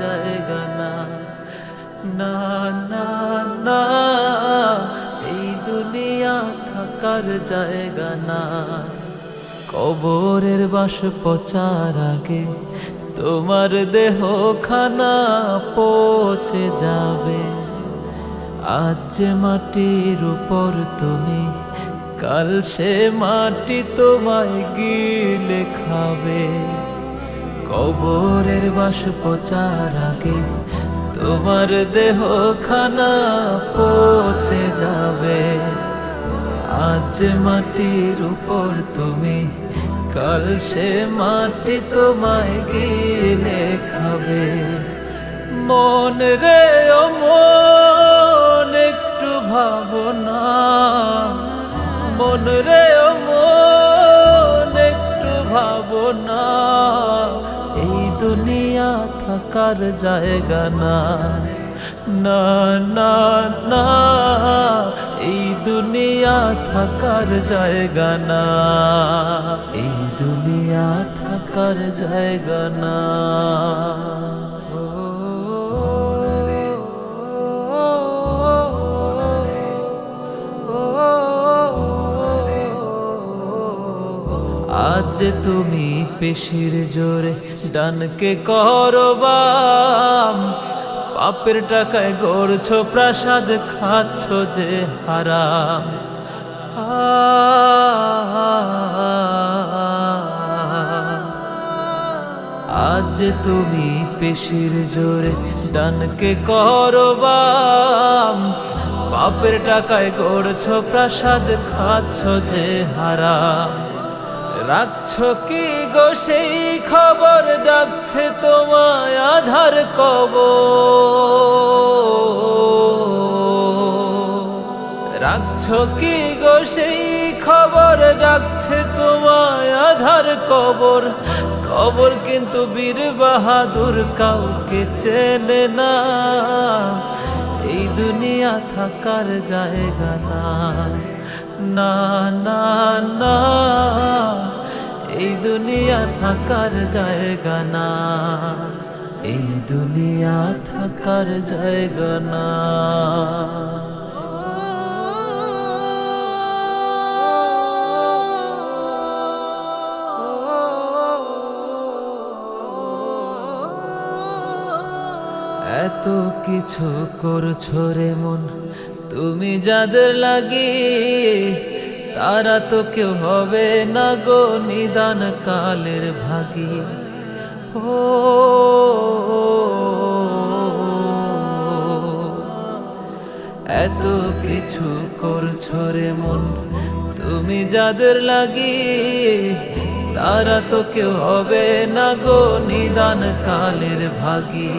জায়গা না। না না না, এই দুনিয়া থাকার জায়গা না। কবরের বাস পচার আগে তোমার দেহ খানা পচে যাবে। আজ যে মাটির উপর তুমি, কাল সে মাটি তোমায় গিলে খাবে। কবরের বাস পচার আগে তোমার দেহ খানা পচে যাবে। আজ মাটির উপর তুমি, কাল সে মাটি তোমায় গিলে খাবে। মন রে মন একটু ভাবনা। মন রে মন একটু ভাবনা। দুনিয়া থাকার জায়গা না। না না না, এই দুনিয়া থাকার জায়গা না। এই দুনিয়া থাকার জায়গা না। আজ তুমি পেশির জোরে ডানকে করবাম পাপের টাকায় গড়ছো প্রাসাদ, খাচ্ছ যে হারাম। আজ তুমি পেশির জোরে ডানকে করবাম পাপের টাকায় গড়ছো প্রাসাদ, খাচ্ছ যে হারাম। রাখছ কি গো সেই খবর? ডাকছে তোমায় আধার কব রাখছ কি গো সেই খবর? ডাকছে তোমায় আধার কবর। কবর কিন্তু বীর বাহাদুর কাউকে চেনে না। এই দুনিয়া থাকার জায়গা না। না না না, এই দুনিয়া থাকার জায়গা না। এই দুনিয়া থাকার জায়গা না। এত কিছু করছ রে মন? তুমি যাদের লাগি, তারা তো কেউ হবে না গো নিদান কালের ভাগী। ও, এত কিছু করছ রে মন? তুমি যাদের লাগি, তারা তো কেউ হবে না গো নিদান কালের ভাগী।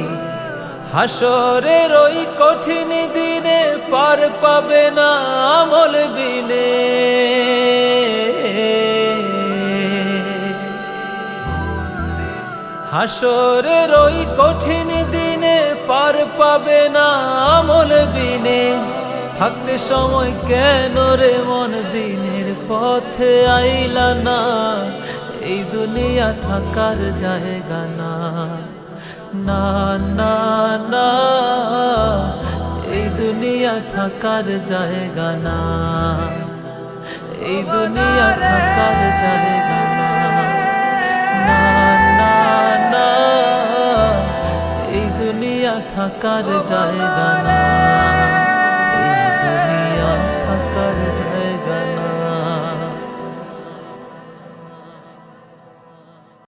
হাসরের ওই কঠিন দিনে পার পাবে না আমল বিনে। হাসরের ওই কঠিন দিনে পার পাবে না আমল বিনে। থাকতে সময় কেন রে মন দিনের পথে আইলা না? এই দুনিয়া থাকার জায়গা না। না না না। এই দুনিয়া থাকার জায়গা না। এই দুনিয়া থাকার জায়গা না। না না না। এই দুনিয়া থাকার জায়গা না।